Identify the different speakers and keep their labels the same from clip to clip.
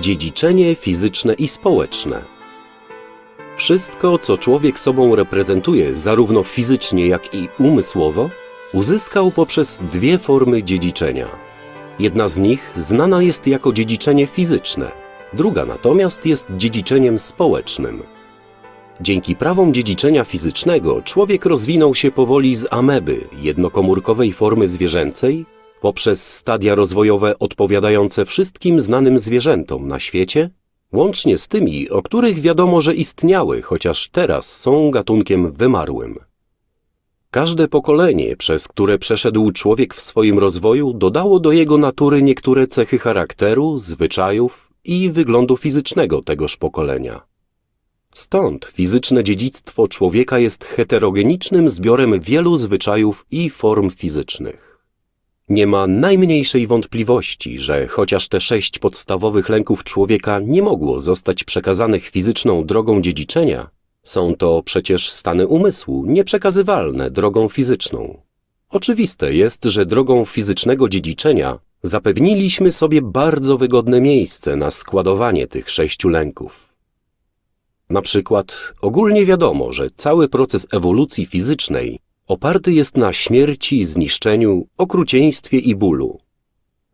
Speaker 1: Dziedziczenie fizyczne i społeczne. Wszystko, co człowiek sobą reprezentuje, zarówno fizycznie, jak i umysłowo, uzyskał poprzez dwie formy dziedziczenia. Jedna z nich znana jest jako dziedziczenie fizyczne, druga natomiast jest dziedziczeniem społecznym. Dzięki prawom dziedziczenia fizycznego człowiek rozwinął się powoli z ameby, jednokomórkowej formy zwierzęcej, poprzez stadia rozwojowe odpowiadające wszystkim znanym zwierzętom na świecie, łącznie z tymi, o których wiadomo, że istniały, chociaż teraz są gatunkiem wymarłym. Każde pokolenie, przez które przeszedł człowiek w swoim rozwoju, dodało do jego natury niektóre cechy charakteru, zwyczajów i wyglądu fizycznego tegoż pokolenia. Stąd fizyczne dziedzictwo człowieka jest heterogenicznym zbiorem wielu zwyczajów i form fizycznych. Nie ma najmniejszej wątpliwości, że chociaż te sześć podstawowych lęków człowieka nie mogło zostać przekazanych fizyczną drogą dziedziczenia, są to przecież stany umysłu nieprzekazywalne drogą fizyczną. Oczywiste jest, że drogą fizycznego dziedziczenia zapewniliśmy sobie bardzo wygodne miejsce na składowanie tych sześciu lęków. Na przykład ogólnie wiadomo, że cały proces ewolucji fizycznej oparty jest na śmierci, zniszczeniu, okrucieństwie i bólu.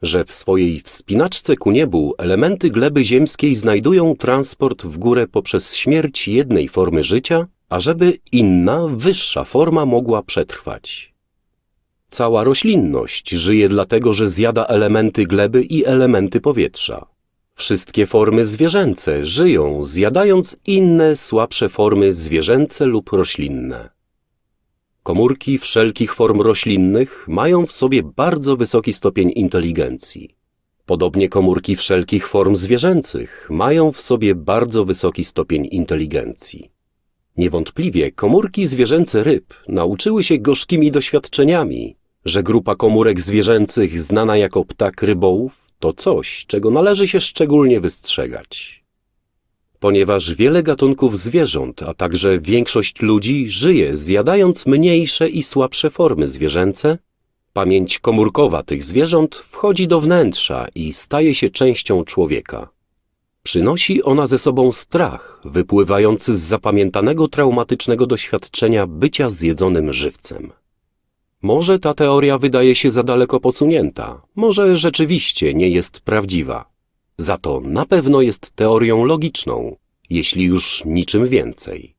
Speaker 1: Że w swojej wspinaczce ku niebu elementy gleby ziemskiej znajdują transport w górę poprzez śmierć jednej formy życia, ażeby inna, wyższa forma mogła przetrwać. Cała roślinność żyje dlatego, że zjada elementy gleby i elementy powietrza. Wszystkie formy zwierzęce żyją, zjadając inne, słabsze formy zwierzęce lub roślinne. Komórki wszelkich form roślinnych mają w sobie bardzo wysoki stopień inteligencji. Podobnie komórki wszelkich form zwierzęcych mają w sobie bardzo wysoki stopień inteligencji. Niewątpliwie komórki zwierzęce ryb nauczyły się gorzkimi doświadczeniami, że grupa komórek zwierzęcych znana jako ptak rybołów to coś, czego należy się szczególnie wystrzegać. Ponieważ wiele gatunków zwierząt, a także większość ludzi żyje zjadając mniejsze i słabsze formy zwierzęce, pamięć komórkowa tych zwierząt wchodzi do wnętrza i staje się częścią człowieka. Przynosi ona ze sobą strach, wypływający z zapamiętanego traumatycznego doświadczenia bycia zjedzonym żywcem. Może ta teoria wydaje się za daleko posunięta, może rzeczywiście nie jest prawdziwa. Za to na pewno jest teorią logiczną, jeśli już niczym więcej.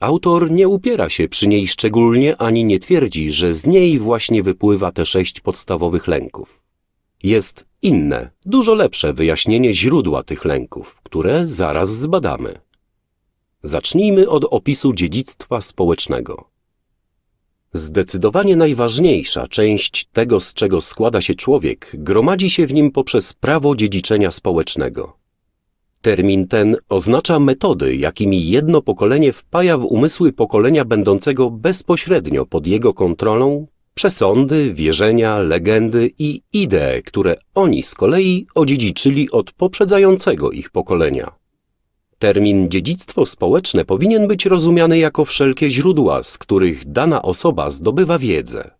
Speaker 1: Autor nie upiera się przy niej szczególnie ani nie twierdzi, że z niej właśnie wypływa te sześć podstawowych lęków. Jest inne, dużo lepsze wyjaśnienie źródła tych lęków, które zaraz zbadamy. Zacznijmy od opisu dziedzictwa społecznego. Zdecydowanie najważniejsza część tego, z czego składa się człowiek, gromadzi się w nim poprzez prawo dziedziczenia społecznego. Termin ten oznacza metody, jakimi jedno pokolenie wpaja w umysły pokolenia będącego bezpośrednio pod jego kontrolą przesądy, wierzenia, legendy i idee, które oni z kolei odziedziczyli od poprzedzającego ich pokolenia. Termin dziedzictwo społeczne powinien być rozumiany jako wszelkie źródła, z których dana osoba zdobywa wiedzę,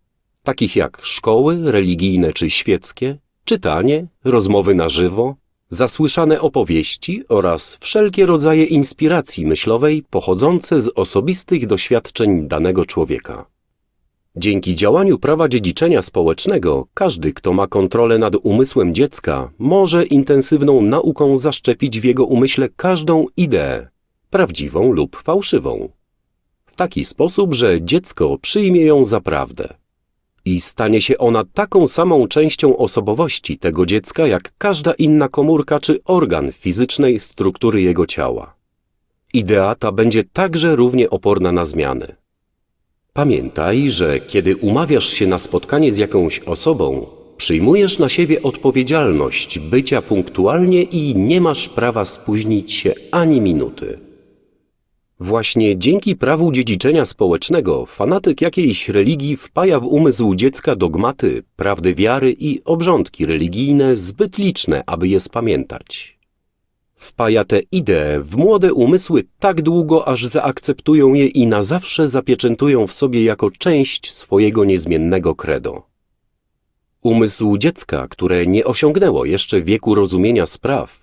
Speaker 1: takich jak szkoły religijne czy świeckie, czytanie, rozmowy na żywo, zasłyszane opowieści oraz wszelkie rodzaje inspiracji myślowej pochodzące z osobistych doświadczeń danego człowieka. Dzięki działaniu prawa dziedziczenia społecznego, każdy, kto ma kontrolę nad umysłem dziecka, może intensywną nauką zaszczepić w jego umyśle każdą ideę, prawdziwą lub fałszywą. W taki sposób, że dziecko przyjmie ją za prawdę. I stanie się ona taką samą częścią osobowości tego dziecka, jak każda inna komórka czy organ fizycznej struktury jego ciała. Idea ta będzie także równie oporna na zmiany. Pamiętaj, że kiedy umawiasz się na spotkanie z jakąś osobą, przyjmujesz na siebie odpowiedzialność bycia punktualnie i nie masz prawa spóźnić się ani minuty. Właśnie dzięki prawu dziedziczenia społecznego fanatyk jakiejś religii wpaja w umysł dziecka dogmaty, prawdy wiary i obrządki religijne zbyt liczne, aby je spamiętać. Wpaja te idee w młode umysły tak długo, aż zaakceptują je i na zawsze zapieczętują w sobie jako część swojego niezmiennego credo. Umysł dziecka, które nie osiągnęło jeszcze wieku rozumienia spraw,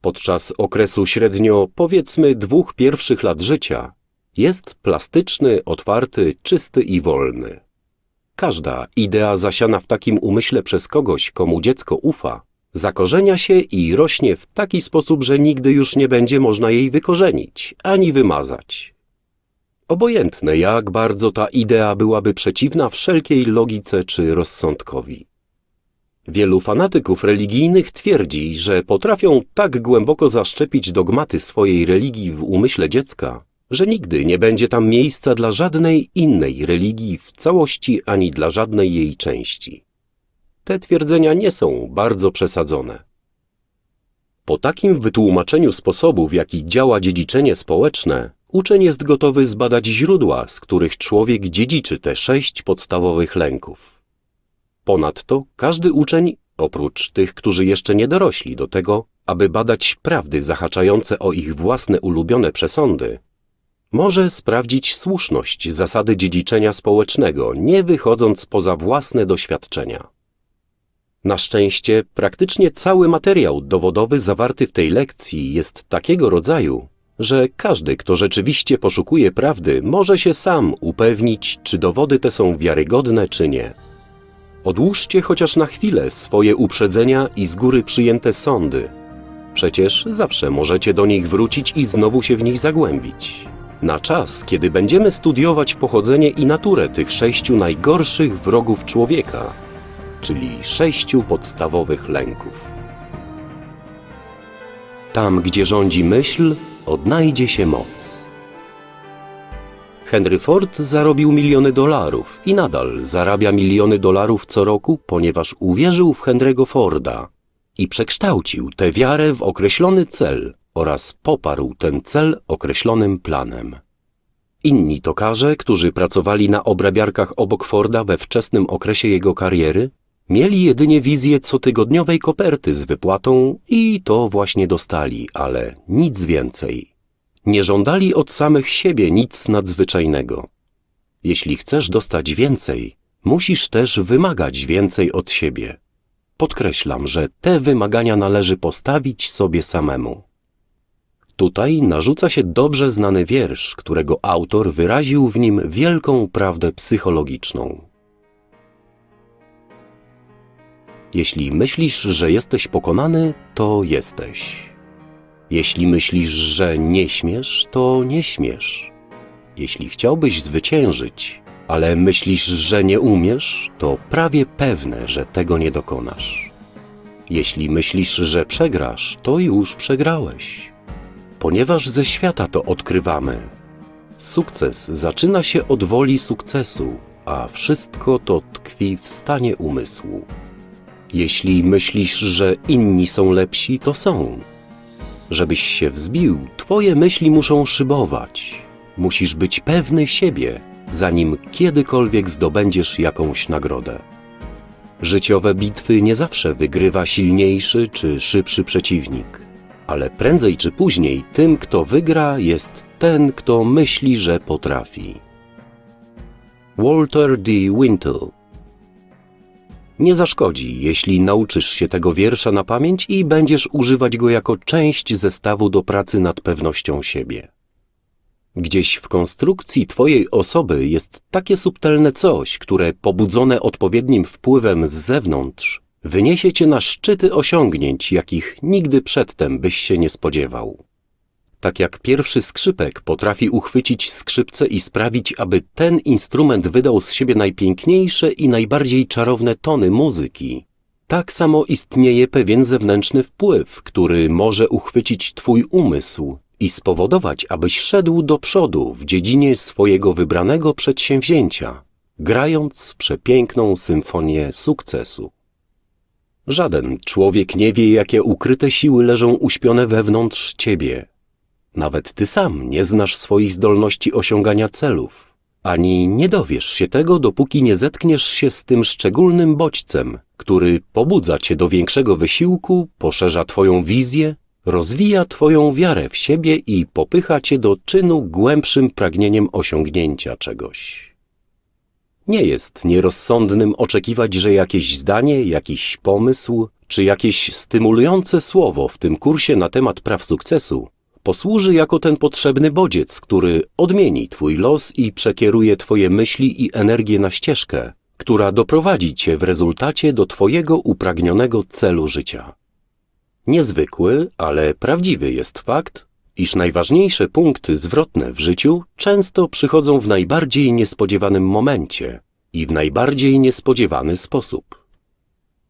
Speaker 1: podczas okresu średnio powiedzmy dwóch pierwszych lat życia, jest plastyczny, otwarty, czysty i wolny. Każda idea zasiana w takim umyśle przez kogoś, komu dziecko ufa, zakorzenia się i rośnie w taki sposób, że nigdy już nie będzie można jej wykorzenić ani wymazać. Obojętne, jak bardzo ta idea byłaby przeciwna wszelkiej logice czy rozsądkowi. Wielu fanatyków religijnych twierdzi, że potrafią tak głęboko zaszczepić dogmaty swojej religii w umyśle dziecka, że nigdy nie będzie tam miejsca dla żadnej innej religii w całości ani dla żadnej jej części. Te twierdzenia nie są bardzo przesadzone. Po takim wytłumaczeniu sposobu, w jaki działa dziedziczenie społeczne, uczeń jest gotowy zbadać źródła, z których człowiek dziedziczy te sześć podstawowych lęków. Ponadto każdy uczeń, oprócz tych, którzy jeszcze nie dorośli do tego, aby badać prawdy zahaczające o ich własne ulubione przesądy, może sprawdzić słuszność zasady dziedziczenia społecznego, nie wychodząc poza własne doświadczenia. Na szczęście praktycznie cały materiał dowodowy zawarty w tej lekcji jest takiego rodzaju, że każdy, kto rzeczywiście poszukuje prawdy, może się sam upewnić, czy dowody te są wiarygodne, czy nie. Odłóżcie chociaż na chwilę swoje uprzedzenia i z góry przyjęte sądy. Przecież zawsze możecie do nich wrócić i znowu się w nich zagłębić. Na czas, kiedy będziemy studiować pochodzenie i naturę tych sześciu najgorszych wrogów człowieka, czyli sześciu podstawowych lęków. Tam, gdzie rządzi myśl, odnajdzie się moc. Henry Ford zarobił miliony dolarów i nadal zarabia miliony dolarów co roku, ponieważ uwierzył w Henry'ego Forda i przekształcił tę wiarę w określony cel oraz poparł ten cel określonym planem. Inni tokarze, którzy pracowali na obrabiarkach obok Forda we wczesnym okresie jego kariery, mieli jedynie wizję cotygodniowej koperty z wypłatą i to właśnie dostali, ale nic więcej. Nie żądali od samych siebie nic nadzwyczajnego. Jeśli chcesz dostać więcej, musisz też wymagać więcej od siebie. Podkreślam, że te wymagania należy postawić sobie samemu. Tutaj narzuca się dobrze znany wiersz, którego autor wyraził w nim wielką prawdę psychologiczną. Jeśli myślisz, że jesteś pokonany, to jesteś. Jeśli myślisz, że nie śmiesz, to nie śmiesz. Jeśli chciałbyś zwyciężyć, ale myślisz, że nie umiesz, to prawie pewne, że tego nie dokonasz. Jeśli myślisz, że przegrasz, to już przegrałeś. Ponieważ ze świata to odkrywamy. Sukces zaczyna się od woli sukcesu, a wszystko to tkwi w stanie umysłu. Jeśli myślisz, że inni są lepsi, to są. Żebyś się wzbił, twoje myśli muszą szybować. Musisz być pewny siebie, zanim kiedykolwiek zdobędziesz jakąś nagrodę. Życiowe bitwy nie zawsze wygrywa silniejszy czy szybszy przeciwnik, ale prędzej czy później tym, kto wygra, jest ten, kto myśli, że potrafi. Walter D. Wintle nie zaszkodzi, jeśli nauczysz się tego wiersza na pamięć i będziesz używać go jako część zestawu do pracy nad pewnością siebie. Gdzieś w konstrukcji Twojej osoby jest takie subtelne coś, które pobudzone odpowiednim wpływem z zewnątrz wyniesie Cię na szczyty osiągnięć, jakich nigdy przedtem byś się nie spodziewał. Tak jak pierwszy skrzypek potrafi uchwycić skrzypce i sprawić, aby ten instrument wydał z siebie najpiękniejsze i najbardziej czarowne tony muzyki, tak samo istnieje pewien zewnętrzny wpływ, który może uchwycić Twój umysł i spowodować, abyś szedł do przodu w dziedzinie swojego wybranego przedsięwzięcia, grając przepiękną symfonię sukcesu. Żaden człowiek nie wie, jakie ukryte siły leżą uśpione wewnątrz ciebie. Nawet ty sam nie znasz swoich zdolności osiągania celów, ani nie dowiesz się tego, dopóki nie zetkniesz się z tym szczególnym bodźcem, który pobudza cię do większego wysiłku, poszerza twoją wizję, rozwija twoją wiarę w siebie i popycha cię do czynu głębszym pragnieniem osiągnięcia czegoś. Nie jest nierozsądnym oczekiwać, że jakieś zdanie, jakiś pomysł czy jakieś stymulujące słowo w tym kursie na temat praw sukcesu posłuży jako ten potrzebny bodziec, który odmieni Twój los i przekieruje Twoje myśli i energię na ścieżkę, która doprowadzi Cię w rezultacie do Twojego upragnionego celu życia. Niezwykły, ale prawdziwy jest fakt, iż najważniejsze punkty zwrotne w życiu często przychodzą w najbardziej niespodziewanym momencie i w najbardziej niespodziewany sposób.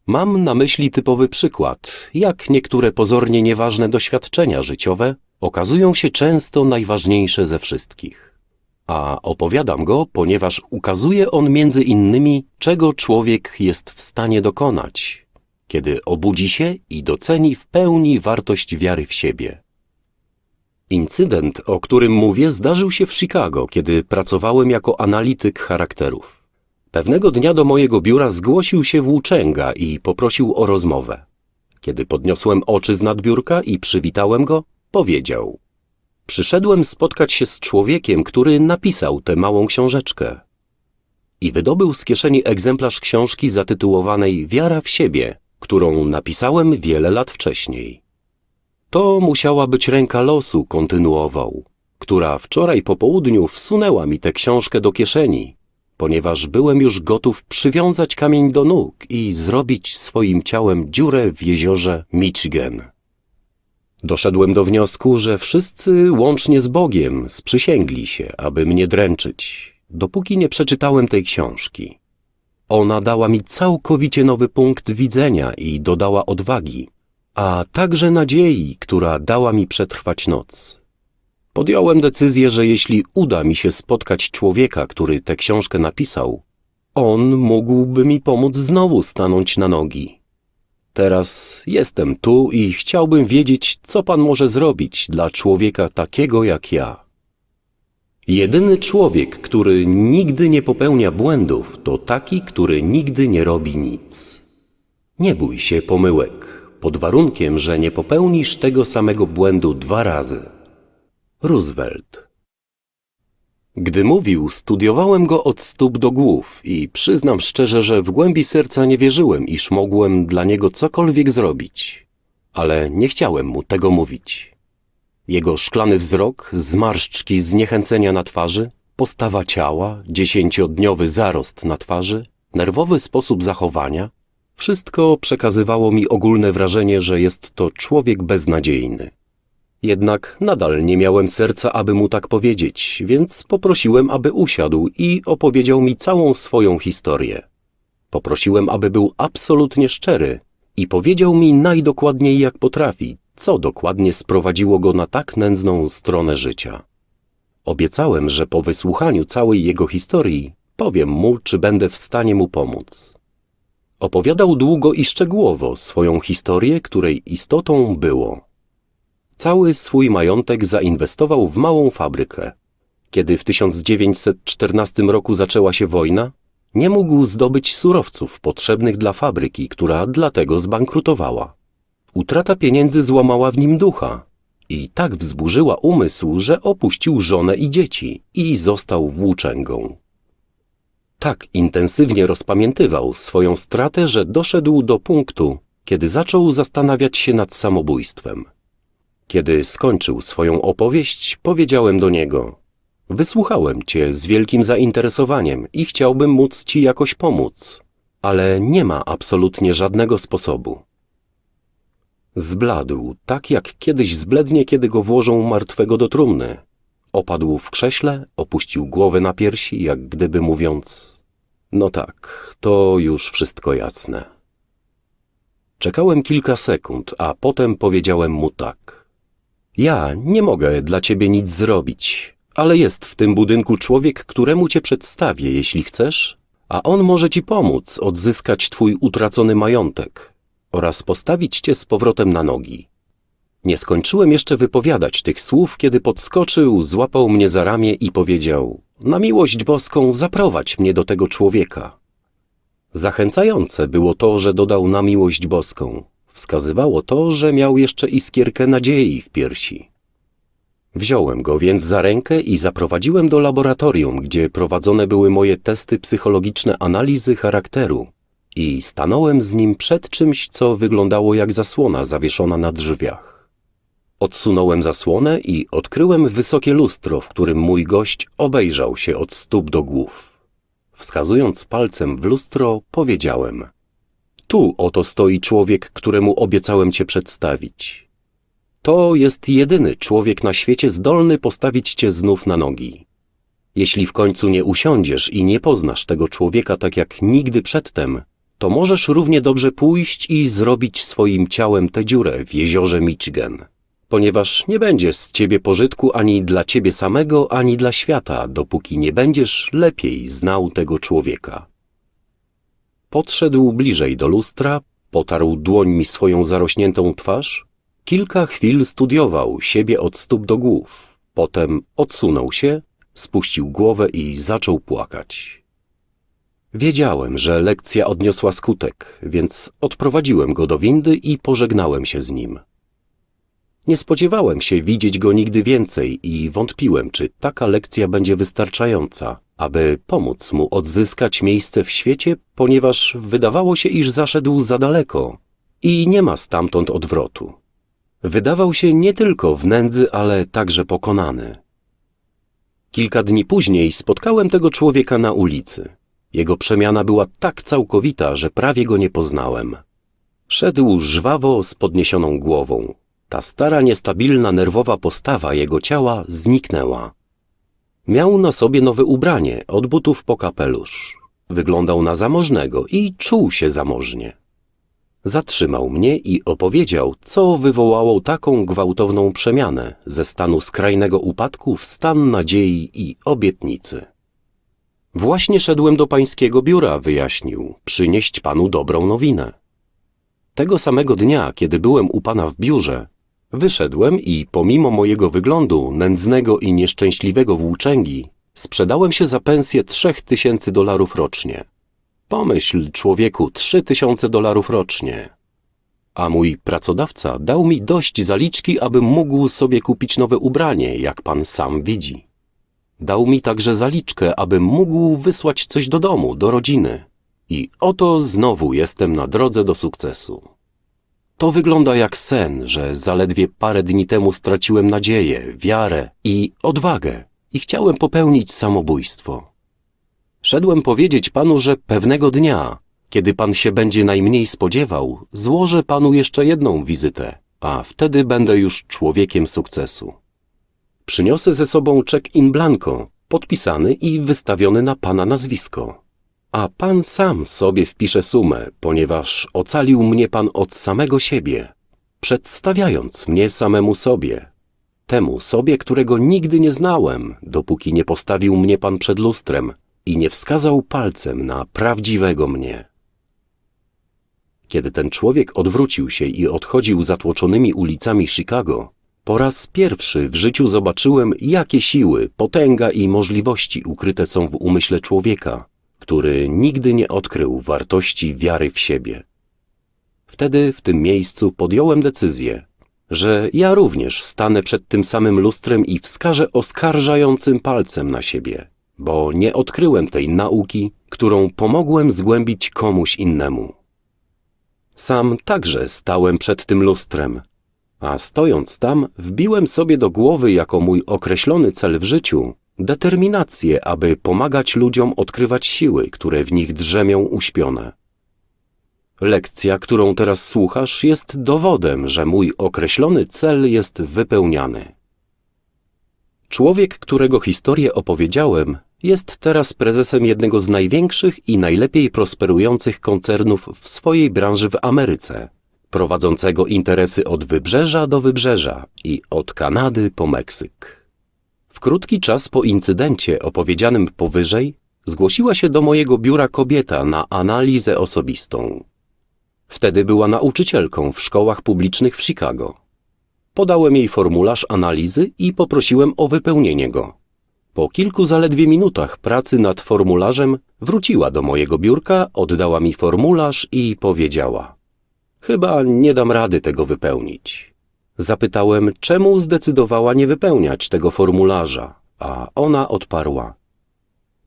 Speaker 1: Mam na myśli typowy przykład, jak niektóre pozornie nieważne doświadczenia życiowe okazują się często najważniejsze ze wszystkich. A opowiadam go, ponieważ ukazuje on między innymi, czego człowiek jest w stanie dokonać, kiedy obudzi się i doceni w pełni wartość wiary w siebie. Incydent, o którym mówię, zdarzył się w Chicago, kiedy pracowałem jako analityk charakterów. Pewnego dnia do mojego biura zgłosił się włóczęga i poprosił o rozmowę. Kiedy podniosłem oczy z nadbiórka i przywitałem go, powiedział: Przyszedłem spotkać się z człowiekiem, który napisał tę małą książeczkę. I wydobył z kieszeni egzemplarz książki zatytułowanej Wiara w siebie, którą napisałem wiele lat wcześniej. To musiała być ręka losu, kontynuował, która wczoraj po południu wsunęła mi tę książkę do kieszeni, ponieważ byłem już gotów przywiązać kamień do nóg i zrobić swoim ciałem dziurę w jeziorze Michigan. Doszedłem do wniosku, że wszyscy, łącznie z Bogiem, sprzysięgli się, aby mnie dręczyć, dopóki nie przeczytałem tej książki. Ona dała mi całkowicie nowy punkt widzenia i dodała odwagi, a także nadziei, która dała mi przetrwać noc. Podjąłem decyzję, że jeśli uda mi się spotkać człowieka, który tę książkę napisał, on mógłby mi pomóc znowu stanąć na nogi. Teraz jestem tu i chciałbym wiedzieć, co pan może zrobić dla człowieka takiego jak ja. Jedyny człowiek, który nigdy nie popełnia błędów, to taki, który nigdy nie robi nic. Nie bój się pomyłek, pod warunkiem, że nie popełnisz tego samego błędu dwa razy. Roosevelt Gdy mówił, studiowałem go od stóp do głów i przyznam szczerze, że w głębi serca nie wierzyłem, iż mogłem dla niego cokolwiek zrobić. Ale nie chciałem mu tego mówić. Jego szklany wzrok, zmarszczki zniechęcenia na twarzy, postawa ciała, dziesięciodniowy zarost na twarzy, nerwowy sposób zachowania wszystko przekazywało mi ogólne wrażenie, że jest to człowiek beznadziejny. Jednak nadal nie miałem serca, aby mu tak powiedzieć, więc poprosiłem, aby usiadł i opowiedział mi całą swoją historię. Poprosiłem, aby był absolutnie szczery i powiedział mi najdokładniej jak potrafi, co dokładnie sprowadziło go na tak nędzną stronę życia. Obiecałem, że po wysłuchaniu całej jego historii powiem mu, czy będę w stanie mu pomóc. Opowiadał długo i szczegółowo swoją historię, której istotą było. Cały swój majątek zainwestował w małą fabrykę. Kiedy w 1914 roku zaczęła się wojna, nie mógł zdobyć surowców potrzebnych dla fabryki, która dlatego zbankrutowała. Utrata pieniędzy złamała w nim ducha i tak wzburzyła umysł, że opuścił żonę i dzieci i został włóczęgą. Tak intensywnie rozpamiętywał swoją stratę, że doszedł do punktu, kiedy zaczął zastanawiać się nad samobójstwem. Kiedy skończył swoją opowieść, powiedziałem do niego: Wysłuchałem cię z wielkim zainteresowaniem i chciałbym móc ci jakoś pomóc, ale nie ma absolutnie żadnego sposobu. Zbladł, tak jak kiedyś zblednie, kiedy go włożą martwego do trumny. Opadł w krześle, opuścił głowę na piersi, jak gdyby mówiąc: No tak, to już wszystko jasne. Czekałem kilka sekund, a potem powiedziałem mu tak. Ja nie mogę dla ciebie nic zrobić, ale jest w tym budynku człowiek, któremu cię przedstawię, jeśli chcesz, a on może ci pomóc odzyskać twój utracony majątek oraz postawić cię z powrotem na nogi. Nie skończyłem jeszcze wypowiadać tych słów, kiedy podskoczył, złapał mnie za ramię i powiedział: Na miłość boską, zaprowadź mnie do tego człowieka. Zachęcające było to, że dodał na miłość boską. Wskazywało to, że miał jeszcze iskierkę nadziei w piersi. Wziąłem go więc za rękę i zaprowadziłem do laboratorium, gdzie prowadzone były moje testy psychologiczne analizy charakteru i stanąłem z nim przed czymś, co wyglądało jak zasłona zawieszona na drzwiach. Odsunąłem zasłonę i odkryłem wysokie lustro, w którym mój gość obejrzał się od stóp do głów. Wskazując palcem w lustro, powiedziałem: Tu oto stoi człowiek, któremu obiecałem cię przedstawić. To jest jedyny człowiek na świecie zdolny postawić cię znów na nogi. Jeśli w końcu nie usiądziesz i nie poznasz tego człowieka tak jak nigdy przedtem, to możesz równie dobrze pójść i zrobić swoim ciałem tę dziurę w jeziorze Michigan, ponieważ nie będzie z ciebie pożytku ani dla ciebie samego, ani dla świata, dopóki nie będziesz lepiej znał tego człowieka. Podszedł bliżej do lustra, potarł dłońmi swoją zarośniętą twarz, kilka chwil studiował siebie od stóp do głów, potem odsunął się, spuścił głowę i zaczął płakać. Wiedziałem, że lekcja odniosła skutek, więc odprowadziłem go do windy i pożegnałem się z nim. Nie spodziewałem się widzieć go nigdy więcej i wątpiłem, czy taka lekcja będzie wystarczająca, aby pomóc mu odzyskać miejsce w świecie, ponieważ wydawało się, iż zaszedł za daleko i nie ma stamtąd odwrotu. Wydawał się nie tylko w nędzy, ale także pokonany. Kilka dni później spotkałem tego człowieka na ulicy. Jego przemiana była tak całkowita, że prawie go nie poznałem. Szedł żwawo z podniesioną głową. Ta stara, niestabilna, nerwowa postawa jego ciała zniknęła. Miał na sobie nowe ubranie, od butów po kapelusz. Wyglądał na zamożnego i czuł się zamożnie. Zatrzymał mnie i opowiedział, co wywołało taką gwałtowną przemianę ze stanu skrajnego upadku w stan nadziei i obietnicy. Właśnie szedłem do pańskiego biura, wyjaśnił, przynieść panu dobrą nowinę. Tego samego dnia, kiedy byłem u pana w biurze, wyszedłem i pomimo mojego wyglądu nędznego i nieszczęśliwego włóczęgi, sprzedałem się za pensję trzech tysięcy dolarów rocznie. Pomyśl, człowieku, trzy tysiące dolarów rocznie. A mój pracodawca dał mi dość zaliczki, abym mógł sobie kupić nowe ubranie, jak pan sam widzi. Dał mi także zaliczkę, abym mógł wysłać coś do domu, do rodziny. I oto znowu jestem na drodze do sukcesu. To wygląda jak sen, że zaledwie parę dni temu straciłem nadzieję, wiarę i odwagę i chciałem popełnić samobójstwo. Szedłem powiedzieć panu, że pewnego dnia, kiedy pan się będzie najmniej spodziewał, złożę panu jeszcze jedną wizytę, a wtedy będę już człowiekiem sukcesu. Przyniosę ze sobą czek in blanco, podpisany i wystawiony na pana nazwisko. A pan sam sobie wpisze sumę, ponieważ ocalił mnie pan od samego siebie, przedstawiając mnie samemu sobie. Temu sobie, którego nigdy nie znałem, dopóki nie postawił mnie pan przed lustrem i nie wskazał palcem na prawdziwego mnie. Kiedy ten człowiek odwrócił się i odchodził zatłoczonymi ulicami Chicago, po raz pierwszy w życiu zobaczyłem, jakie siły, potęga i możliwości ukryte są w umyśle człowieka, który nigdy nie odkrył wartości wiary w siebie. Wtedy w tym miejscu podjąłem decyzję, że ja również stanę przed tym samym lustrem i wskażę oskarżającym palcem na siebie, bo nie odkryłem tej nauki, którą pomogłem zgłębić komuś innemu. Sam także stałem przed tym lustrem, a stojąc tam, wbiłem sobie do głowy jako mój określony cel w życiu determinację, aby pomagać ludziom odkrywać siły, które w nich drzemią uśpione. Lekcja, którą teraz słuchasz, jest dowodem, że mój określony cel jest wypełniany. Człowiek, którego historię opowiedziałem, jest teraz prezesem jednego z największych i najlepiej prosperujących koncernów w swojej branży w Ameryce, prowadzącego interesy od wybrzeża do wybrzeża i od Kanady po Meksyk. W krótki czas po incydencie opowiedzianym powyżej zgłosiła się do mojego biura kobieta na analizę osobistą. Wtedy była nauczycielką w szkołach publicznych w Chicago. Podałem jej formularz analizy i poprosiłem o wypełnienie go. Po kilku zaledwie minutach pracy nad formularzem wróciła do mojego biurka, oddała mi formularz i powiedziała: Chyba nie dam rady tego wypełnić. Zapytałem, czemu zdecydowała nie wypełniać tego formularza, a ona odparła: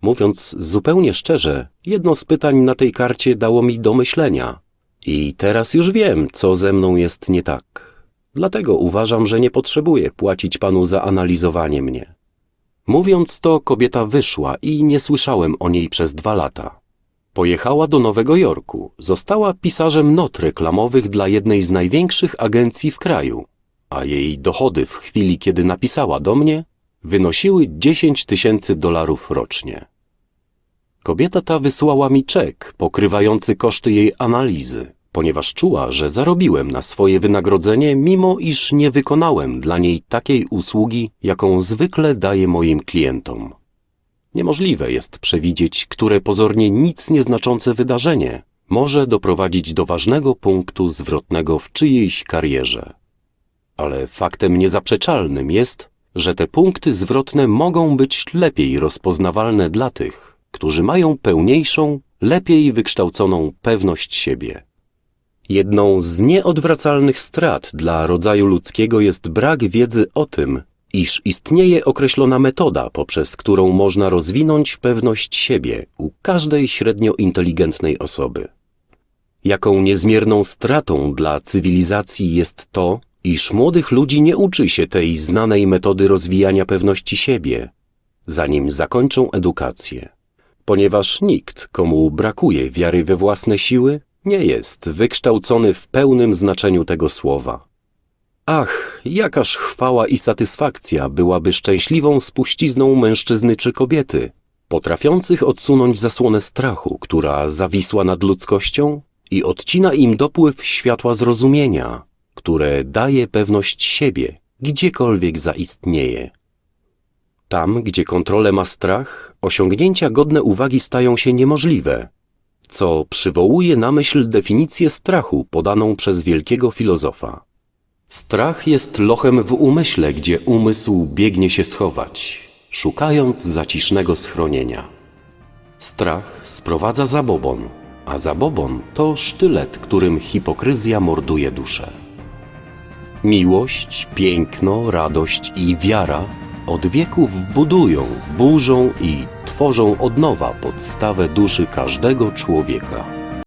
Speaker 1: Mówiąc zupełnie szczerze, jedno z pytań na tej karcie dało mi do myślenia. I teraz już wiem, co ze mną jest nie tak. Dlatego uważam, że nie potrzebuję płacić panu za analizowanie mnie. Mówiąc to, kobieta wyszła i nie słyszałem o niej przez dwa lata. Pojechała do Nowego Jorku, została pisarzem not reklamowych dla jednej z największych agencji w kraju, a jej dochody w chwili, kiedy napisała do mnie, wynosiły 10 tysięcy dolarów rocznie. Kobieta ta wysłała mi czek pokrywający koszty jej analizy, ponieważ czuła, że zarobiłem na swoje wynagrodzenie, mimo iż nie wykonałem dla niej takiej usługi, jaką zwykle daję moim klientom. Niemożliwe jest przewidzieć, które pozornie nic nieznaczące wydarzenie może doprowadzić do ważnego punktu zwrotnego w czyjejś karierze. Ale faktem niezaprzeczalnym jest, że te punkty zwrotne mogą być lepiej rozpoznawalne dla tych, którzy mają pełniejszą, lepiej wykształconą pewność siebie. Jedną z nieodwracalnych strat dla rodzaju ludzkiego jest brak wiedzy o tym, iż istnieje określona metoda, poprzez którą można rozwinąć pewność siebie u każdej średnio inteligentnej osoby. Jaką niezmierną stratą dla cywilizacji jest to, iż młodych ludzi nie uczy się tej znanej metody rozwijania pewności siebie, zanim zakończą edukację. Ponieważ nikt, komu brakuje wiary we własne siły, nie jest wykształcony w pełnym znaczeniu tego słowa. Ach, jakaż chwała i satysfakcja byłaby szczęśliwą spuścizną mężczyzny czy kobiety, potrafiących odsunąć zasłonę strachu, która zawisła nad ludzkością i odcina im dopływ światła zrozumienia, które daje pewność siebie, gdziekolwiek zaistnieje. Tam, gdzie kontrolę ma strach, osiągnięcia godne uwagi stają się niemożliwe, co przywołuje na myśl definicję strachu podaną przez wielkiego filozofa. Strach jest lochem w umyśle, gdzie umysł biegnie się schować, szukając zacisznego schronienia. Strach sprowadza zabobon, a zabobon to sztylet, którym hipokryzja morduje duszę. Miłość, piękno, radość i wiara od wieków budują, burzą i tworzą od nowa podstawę duszy każdego człowieka.